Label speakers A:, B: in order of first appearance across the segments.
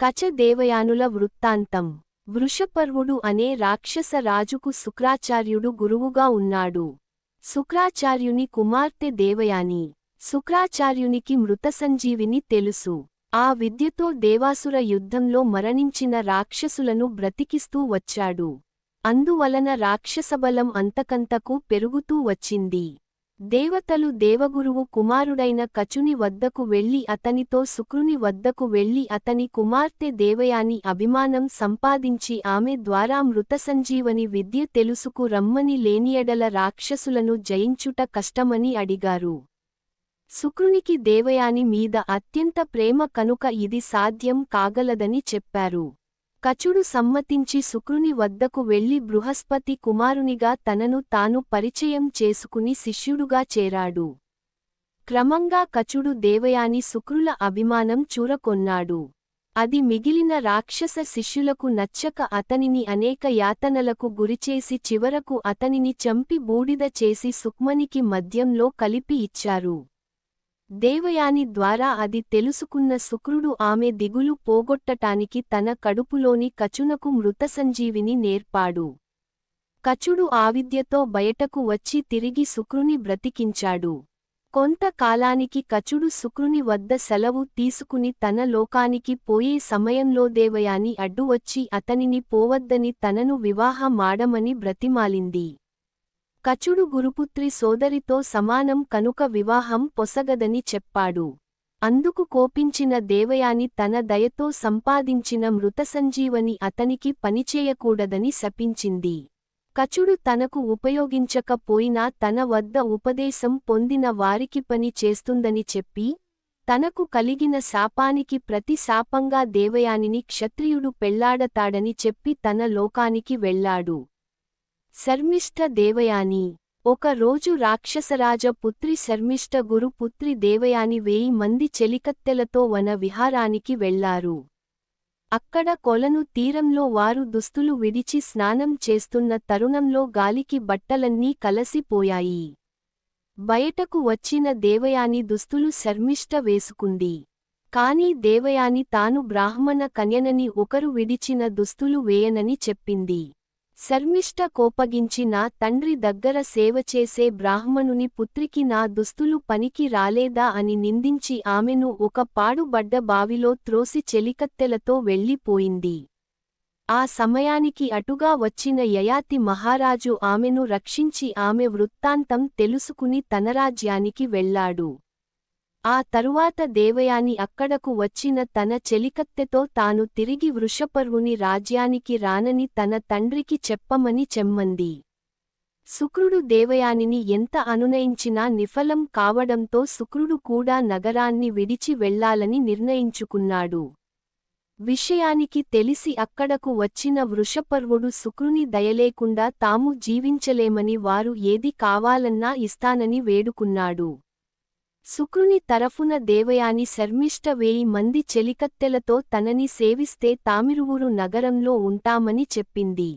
A: కచ దేవయానుల వృత్తాంతం. వృషపర్వుడు అనే రాక్షస రాజుకు శుక్రాచార్యుడు గురువుగా ఉన్నాడు. శుక్రాచార్యుని కుమార్తె దేవయాని. శుక్రాచార్యునికి మృతసంజీవిని తెలుసు. ఆ విద్యతో దేవాసుర యుద్ధంలో మరణించిన రాక్షసులను బ్రతికిస్తూ వచ్చాడు. అందువలన రాక్షసబలం అంతకంతకు పెరుగుతూ వచ్చింది. దేవతలు దేవగురువు కుమారుడైన కచుని వద్దకు వెళ్ళి అతనితో శుక్రుని వద్దకు వెళ్ళి అతని కుమార్తె దేవయాని అభిమానం సంపాదించి ఆమె ద్వారా మృతసంజీవని విద్య తెలుసుకు రమ్మని లేనియడల రాక్షసులను జయించుట కష్టమని అడిగారు. శుక్రునికి దేవయాని మీద అత్యంత ప్రేమ కనుక ఇది సాధ్యం కాగలదని చెప్పారు. కచుడు సమ్మతించి శుక్రుని వద్దకు వెళ్ళి బృహస్పతి కుమారునిగా తనను తాను పరిచయం చేసుకుని శిష్యుడుగా చేరాడు. క్రమంగా కచుడు దేవయాని శుక్రుల అభిమానం చూరకొన్నాడు. అది మిగిలిన రాక్షస శిష్యులకు నచ్చక అతనిని అనేక యాతనలకు గురిచేసి చివరకు అతనిని చంపి బూడిద చేసి సుక్మనికి మద్యంలో కలిపి ఇచ్చారు. దేవయాని ద్వారా అది తెలుసుకున్న శుక్రుడు ఆమె దిగులు పోగొట్టటానికి తన కడుపులోని కచునకు మృతసంజీవిని నేర్పాడు. కచుడు ఆవిద్యతో బయటకు వచ్చి తిరిగి శుక్రుని బ్రతికించాడు. కొంతకాలానికి కచుడు శుక్రుని వద్ద సెలవు తీసుకుని తన లోకానికి పోయే సమయంలో దేవయాని అడ్డువచ్చి అతనిని పోవద్దని తనను వివాహమాడమని బ్రతిమాలింది. కచుడు గురుపుత్రి సోదరితో సమానం కనుక వివాహం పొసగదని చెప్పాడు. అందుకు కోపించిన దేవయాని తన దయతో సంపాదించిన మృతసంజీవని అతనికి పనిచేయకూడదని శపించింది. కచుడు తనకు ఉపయోగించకపోయినా తన వద్ద ఉపదేశం పొందిన వారికి పని చేస్తుందని చెప్పి తనకు కలిగిన శాపానికి ప్రతి శాపంగా దేవయానిని క్షత్రియుడు పెళ్ళాడతాడని చెప్పి తన లోకానికి వెళ్ళాడు శర్మిష్ఠ దేవయాని. ఒక రోజు రాక్షసరాజ పుత్రి శర్మిష్ఠ గురు పుత్రి దేవయాని వేయి మంది చెలికత్తెలతో వన విహారానికి వెళ్ళారు అక్కడ కొలను తీరంలో వారు దుస్తులు విడిచి స్నానం చేస్తున్న తరుణంలో గాలికి బట్టలన్నీ కలసిపోయాయి బయటకు వచ్చిన దేవయాని దుస్తులు శర్మిష్ఠ వేసుకుంది. కాని దేవయాని తాను బ్రాహ్మణ కన్యనని ఒకరు విడిచిన దుస్తులు వేయనని చెప్పింది. శర్మిష్ట కోపగించి నా తండ్రి దగ్గర సేవ చేసే బ్రాహ్మణుని పుత్రికి నా దుస్తులు పనికి రాలేదా అని నిందించి ఆమెను ఒక పాడుబడ్డ బావిలో త్రోసి చెలికత్తెలతో వెళ్ళిపోయింది. ఆ సమయానికి అటుగా వచ్చిన యయాతి మహారాజు ఆమెను రక్షించి ఆమె వృత్తాంతం తెలుసుకుని తన రాజ్యానికి వెళ్ళాడు ఆ తరువాత దేవయాని అక్కడకు వచ్చిన తన చెలికత్తెతో తాను తిరిగి వృషపర్వుని రాజ్యానికి రానని తన తండ్రికి చెప్పమని చెమ్మంది. శుక్రుడు దేవయానిని ఎంత అనునయించినా నిఫలం కావడంతో శుక్రుడు కూడా నగరాన్ని విడిచి వెళ్ళాలని నిర్ణయించుకున్నాడు. విషయానికి తెలిసి అక్కడకు వచ్చిన వృషపర్వుడు శుక్రుని దయలేకుండా తాము జీవించలేమని వారు ఏది కావాలన్నా ఇస్తానని వేడుకున్నాడు. శుక్రుని తరఫున దేవయాని శర్మిష్ట వేయి మంది చెలికత్తెలతో తనని సేవిస్తే తామిరువురు నగరంలో ఉంటామని చెప్పింది.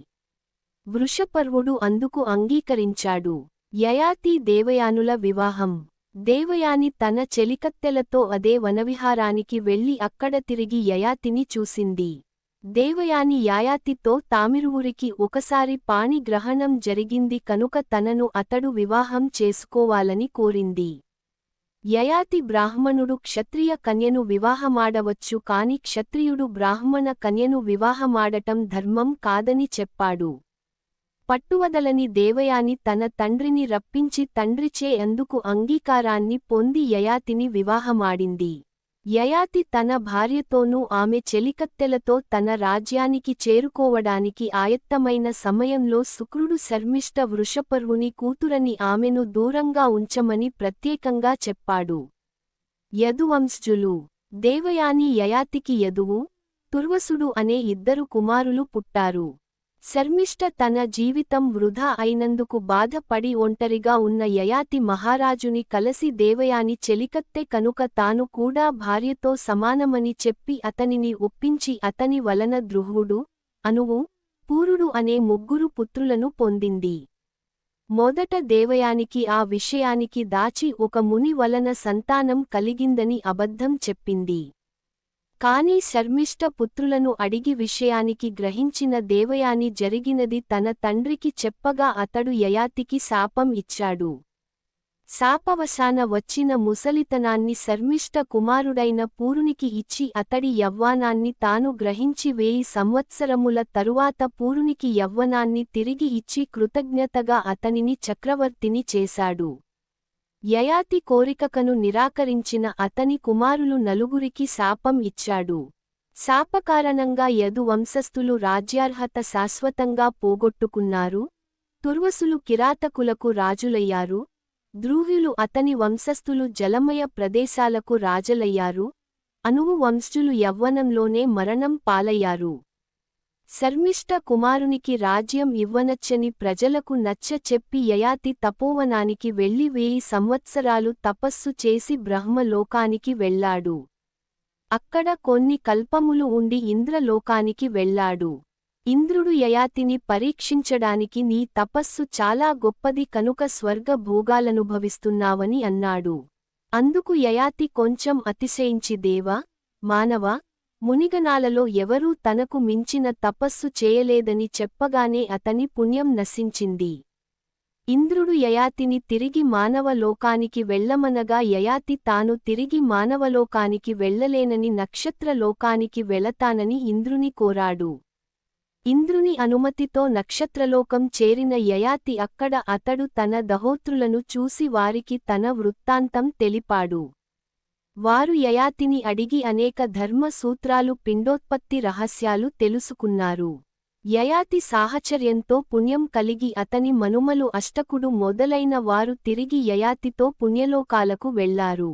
A: వృషపర్వుడు అందుకు అంగీకరించాడు. యయాతి దేవయానుల వివాహం. దేవయాని తన చెలికత్తెలతో అదే వనవిహారానికి వెళ్ళి అక్కడ తిరిగి యయాతిని చూసింది. దేవయాని యాయాతితో తామిరువురికి ఒకసారి పాణిగ్రహణం జరిగింది కనుక తనను అతడు వివాహం చేసుకోవాలని కోరింది. యయాతి బ్రాహ్మణుడు క్షత్రియ కన్యను వివాహమాడవచ్చు కాని క్షత్రియుడు బ్రాహ్మణ కన్యను వివాహమాడటం ధర్మం కాదని చెప్పాడు. పట్టువదలని దేవయాని తన తండ్రిని రప్పించి తండ్రిచే ఎందుకు అంగీకారాన్ని పొంది యయాతిని వివాహమాడింది. యయాతి తన భార్యతోనూ ఆమె చెలికత్తెలతో తన రాజ్యానికి చేరుకోవడానికి ఆయత్తమైన సమయంలో శుక్రుడు శర్మిష్ట వృషపర్వుని కూతురని ఆమెను దూరంగా ఉంచమని ప్రత్యేకంగా చెప్పాడు. యదువంశజులు దేవయాని యయాతికి యదువు తుర్వసుడు అనే ఇద్దరు కుమారులు పుట్టారు. శర్మిష్ట తన జీవితం వృధా అయినందుకు బాధపడి ఒంటరిగా ఉన్న యయాతి మహారాజుని కలసి దేవయాని చెలికత్తె కనుక తాను కూడా భార్యతో సమానమని చెప్పి అతనిని ఒప్పించి అతని వలన ద్రుహుడు అనువు పూరుడు అనే ముగ్గురు పుత్రులను పొందింది. మొదట దేవయానికి ఆ విషయానికి దాచి ఒక ముని వలన సంతానం కలిగిందని అబద్ధం చెప్పింది. కాని శర్మిష్ఠ పుత్రులను అడిగి విషయానికి గ్రహించిన దేవయాని జరిగినది తన తండ్రికి చెప్పగా అతడు యయాతికి శాపం ఇచ్చాడు. శాపవశాన వచ్చిన ముసలితనాన్ని శర్మిష్ట కుమారుడైన పూరునికి ఇచ్చి అతడి యవ్వానాన్ని తాను గ్రహించి వేయి సంవత్సరముల తరువాత పూరునికి యవ్వనాన్ని తిరిగి ఇచ్చి కృతజ్ఞతగా అతనిని చక్రవర్తిని చేశాడు. యయాతి కోరికకను నిరాకరించిన అతని కుమారులు నలుగురికి శాపం ఇచ్చాడు. శాపకారణంగా యదు వంశస్థులు రాజ్యార్హత శాశ్వతంగా పోగొట్టుకున్నారు. తుర్వసులు కిరాతకులకు రాజులయ్యారు. ద్రూహ్యులు అతని వంశస్థులు జలమయ ప్రదేశాలకు రాజలయ్యారు. అనువు వంశులు యవ్వనంలోనే మరణం పాలయ్యారు. శర్మిష్ట కుమారునికి రాజ్యం ఇవ్వనచ్చని ప్రజలకు నచ్చ చెప్పి యయాతి తపోవనానికి వెళ్ళి వేయి సంవత్సరాలు తపస్సు చేసి బ్రహ్మలోకానికి వెళ్ళాడు అక్కడ కొన్ని కల్పములు ఉండి ఇంద్రలోకానికి వెళ్ళాడు ఇంద్రుడు యయాతిని పరీక్షించడానికి నీ తపస్సు చాలా గొప్పది కనుక స్వర్గ భోగాలనుభవిస్తున్నావని అన్నాడు. అందుకు యయాతి కొంచెం అతిశయించి దేవా మానవా మునిగనాలలో ఎవరూ తనకు మించిన తపస్సు చేయలేదని చెప్పగానే అతని పుణ్యం నశించింది. ఇంద్రుడు యయాతిని తిరిగి మానవ లోకానికి వెళ్ళమనగా యయాతి తాను తిరిగి మానవలోకానికి వెళ్ళలేనని నక్షత్రలోకానికి వెళతానని ఇంద్రుని కోరాడు. ఇంద్రుని అనుమతితో నక్షత్రలోకం చేరిన యయాతి అక్కడ అతడు తన దహోత్రులను చూసి వారికి తన వృత్తాంతం తెలిపాడు. వారు యయాతిని అడిగి అనేక ధర్మ సూత్రాలు పిండోత్పత్తి రహస్యాలు తెలుసుకున్నారు. యయాతి సాహచర్యంతో పుణ్యం కలిగి అతని మనుమలు అష్టకుడు మొదలైన వారు తిరిగి యయాతితో పుణ్యలోకాలకు వెళ్ళారు.